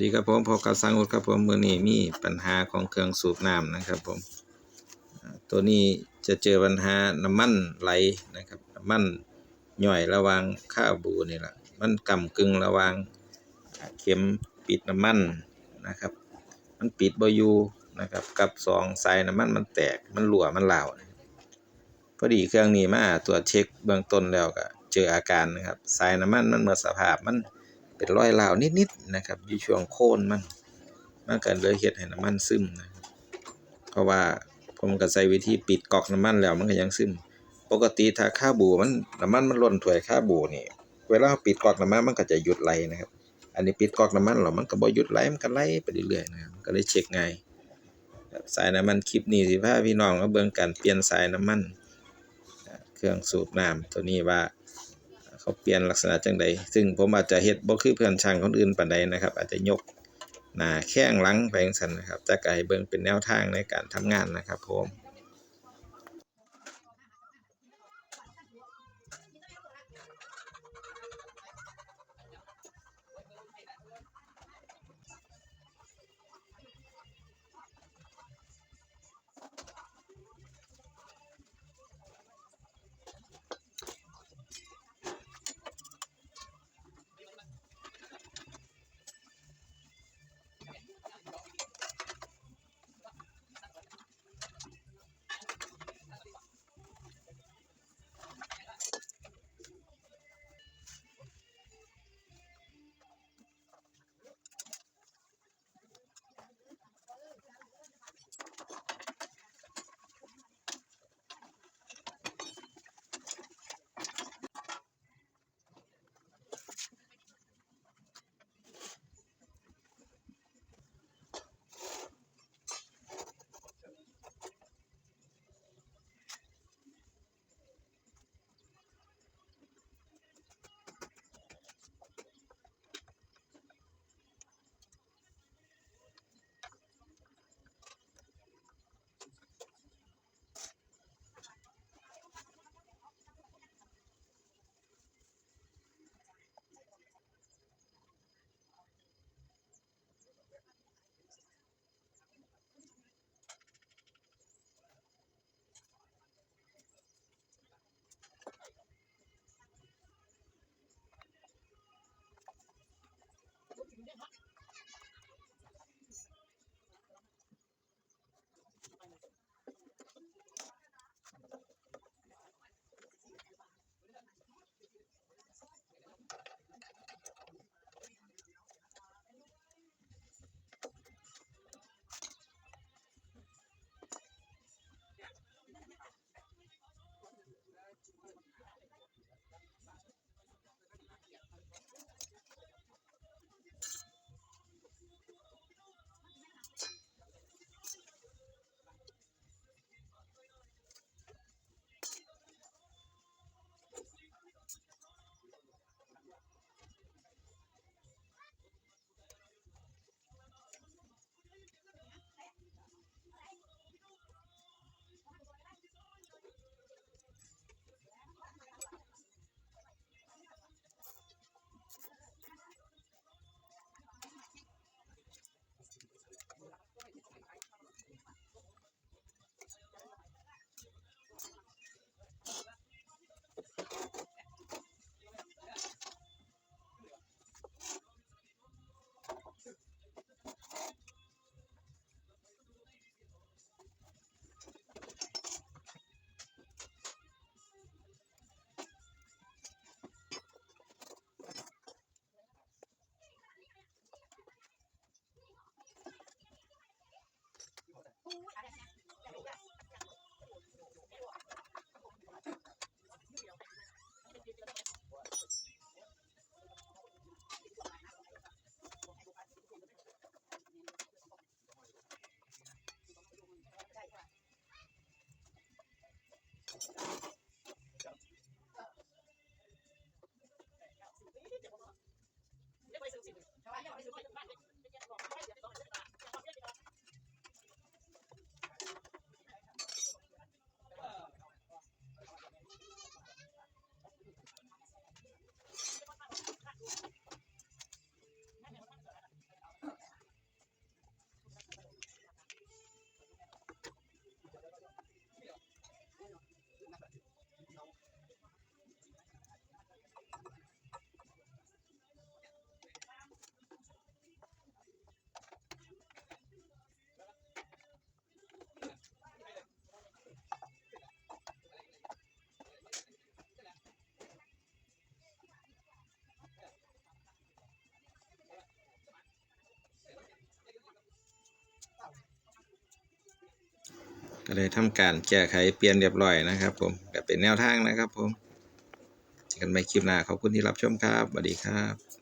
ดีครับผมพบกับสังอุดครับผมมือนี้มีปัญหาของเครื่องสูบน้ำนะครับผมตัวนี้จะเจอปัญหาน้ำมันไหลนะครับน้ำมันย่อยระวางข้าวบูนี่แหละมันกำกึ่งระวางเข็มปิดน้ำมันนะครับ มันปิดบอยูนะครับกับสองสายน้ำมันมันแตกมันรั่วมันเหลาพอดีเครื่องนี้มาตรวจเช็คเบื้องต้นแล้วก็เจออาการนะครับสายน้ำมันมันหมดสภาพมัน เป็นรอยร้าวนิดๆนะครับอยู่ช่วงโคนมันมันก็เลยเฮ็ดให้น้ำมันซึมนะครับเพราะว่าผมก็ใช้วิธีปิดกอกน้ำมันแล้วมันก็ยังซึม ปกติถ้าค่าบูมันน้ำมันมันล้นถ้วยค่าบูนี่เวลาปิดกอกน้ำมันมันก็จะหยุดไหลนะครับ อันนี้ปิดกอกน้ำมันแล้วมันก็บ่หยุดไหลมันก็ไหลไปเรื่อยๆนะครับก็เลยเช็คง่ายสายน้ำมันคลิปนี้สิพาพี่น้องมาเบิ่งการเปลี่ยนสายน้ำมัน เครื่องสูบน้ำตัวนี้ว่า เขาเปลี่ยนลักษณะจังใดซึ่งผมอาจจะเฮ็ดบ่คือเพื่อนช่างคนอื่นปานใดนะครับ อาจจะยกหน้าแข้งหลังไปจังซั่นนะครับจะกให้เบิ่งเป็นแนวทางในการทำงานนะครับผม ก็เลยทำการแก้ไขเปลี่ยนเรียบร้อยนะครับ ผมก็เป็นแนวทางนะครับ ผมเจอกันใหม่คลิปหน้าขอบคุณที่รับชมครับสวัสดีครับ